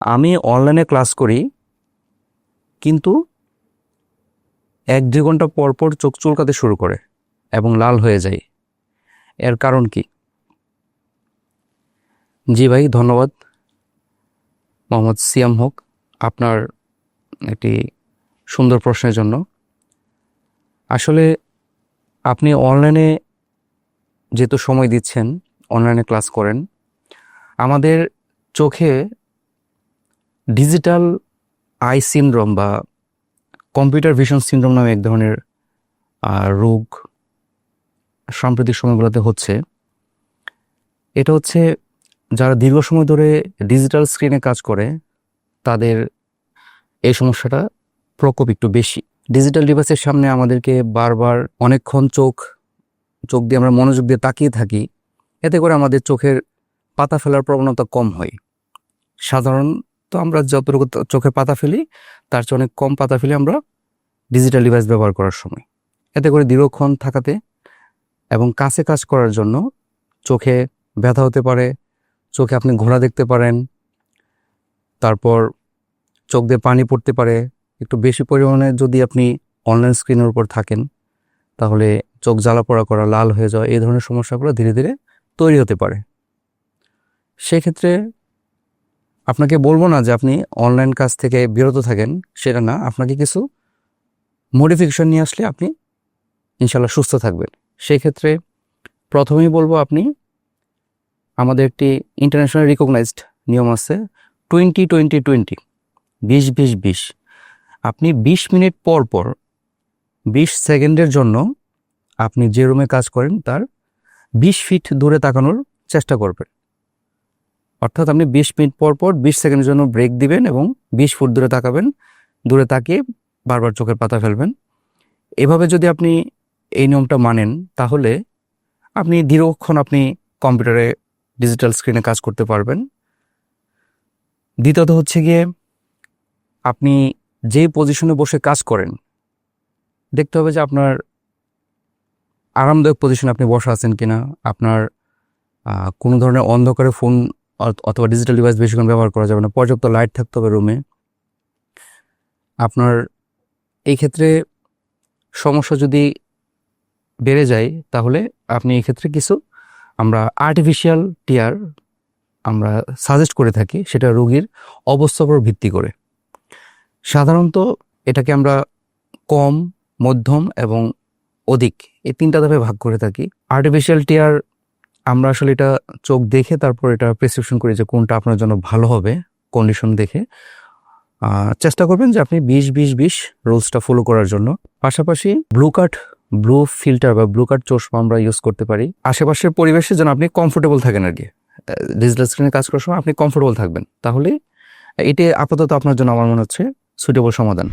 আমি অনলাইনে ক্লাস করি, কিন্তু এক দুই ঘণ্টা পর পর চোখ চুলকাতে শুরু করে এবং লাল হয়ে যায়। এর কারণ কি? জি ভাই, ধন্যবাদ। মোহাম্মদ সিয়াম হোক, আপনার একটি সুন্দর প্রশ্নের জন্য। আসলে আপনি অনলাইনে যেহেতু সময় দিচ্ছেন অনলাইনে ক্লাস করেন, আমাদের চোখে ডিজিটাল আই সিনড্রোম বা কম্পিউটার ভিশন সিনড্রোম নামে এক ধরনের রোগ সাম্প্রতিক সময়গুলোতে হচ্ছে। এটা হচ্ছে যারা দীর্ঘ সময় ধরে ডিজিটাল স্ক্রিনে কাজ করে, তাদের এই সমস্যাটা প্রকোপ একটু বেশি। ডিজিটাল ডিভাইসের সামনে আমাদেরকে বারবার অনেকক্ষণ চোখ চোখ দিয়ে আমরা মনোযোগ দিয়ে তাকিয়ে থাকি, এতে করে আমাদের চোখের পাতা ফেলার প্রবণতা কম হয়। সাধারণত আমরা যতটুকু ত- চোখে পাতা ফেলি, তার চেয়ে অনেক কম পাতা ফেলি আমরা ডিজিটাল ডিভাইস ব্যবহার করার সময়। এতে করে দীর্ঘক্ষণ থাকাতে এবং কাছে কাজ করার জন্য চোখে ব্যথা হতে পারে, চোখে আপনি ঘোড়া দেখতে পারেন, তারপর চোখ দিয়ে পানি পড়তে পারে। একটু বেশি পরিমাণে যদি আপনি অনলাইন স্ক্রিনের উপর থাকেন, তাহলে চোখ জ্বালা পড়া করা, লাল হয়ে যাওয়া, এই ধরনের সমস্যাগুলো ধীরে ধীরে তৈরি হতে পারে। সেক্ষেত্রে আপনাকে বলব না যে আপনি অনলাইন কাজ থেকে বিরত থাকেন, সেটা না। আপনাকে কিছু মডিফিকেশন নিয়ে আসলে আপনি ইনশাল্লাহ সুস্থ থাকবেন। সেই ক্ষেত্রে প্রথমেই বলব আপনি, আমাদের একটি ইন্টারন্যাশনাল রিকগনাইজড নিয়ম আছে টোয়েন্টি টোয়েন্টি টোয়েন্টি বিশ বিশ বিশ। আপনি বিশ মিনিট পর পর, বিশ সেকেন্ডের জন্য আপনি যে রুমে কাজ করেন, তার বিশ ফিট দূরে তাকানোর চেষ্টা করবেন। অর্থাৎ আপনি বিশ মিনিট পর পর বিশ সেকেন্ডের জন্য ব্রেক দিবেন এবং বিশ ফুট দূরে তাকাবেন। দূরে তাকিয়ে বারবার চোখের পাতা ফেলবেন। এভাবে যদি আপনি এই নিয়মটা মানেন, তাহলে আপনি দীর্ঘক্ষণ আপনি কম্পিউটারে ডিজিটাল স্ক্রিনে কাজ করতে পারবেন। দ্বিতীয়ত হচ্ছে গিয়ে আপনি যে পজিশনে বসে কাজ করেন, দেখতে হবে যে আপনার আরামদায়ক পজিশনে আপনি বসা আছেন কিনা। আপনার কোনো ধরনের অন্ধকারে ফোন অথবা ডিজিটাল ডিভাইস বেশিক্ষণ ব্যবহার করা যাবে না। পর্যাপ্ত লাইট থাকতে হবে রুমে আপনার এই ক্ষেত্রে সমস্যা যদি বেড়ে যায়, তাহলে আপনি এই ক্ষেত্রে কিছু আমরা আর্টিফিশিয়াল টিয়ার আমরা সাজেস্ট করে থাকি, সেটা রোগীর অবস্থার উপর ভিত্তি করে। সাধারণত এটাকে আমরা কম, মধ্যম এবং অধিক এই তিনটা ধাপে ভাগ করে থাকি। আর্টিফিশিয়াল টিয়ার আমরা আসলে এটা চোখ দেখে তারপর এটা প্রেসক্রিপশন করি যে কোনটা আপনার জন্য ভালো হবে কন্ডিশন দেখে। চেষ্টা করবেন যে আপনি বিশ বিশ বিশ রুলসটা ফলো করার জন্য। পাশাপাশি ব্লু কার্ড ব্লু ফিল্টার বা ব্লু কার্ড চশমা আমরা ইউজ করতে পারি। আশেপাশের পরিবেশে যেন আপনি কমফোর্টেবল থাকেন আর কি। ডিজিটাল স্ক্রিনে কাজ করার সময় আপনি কমফোর্টেবল থাকবেন। তাহলে এটি আপাতত আপনার জন্য আমার মনে হচ্ছে সুইটেবল সমাধান।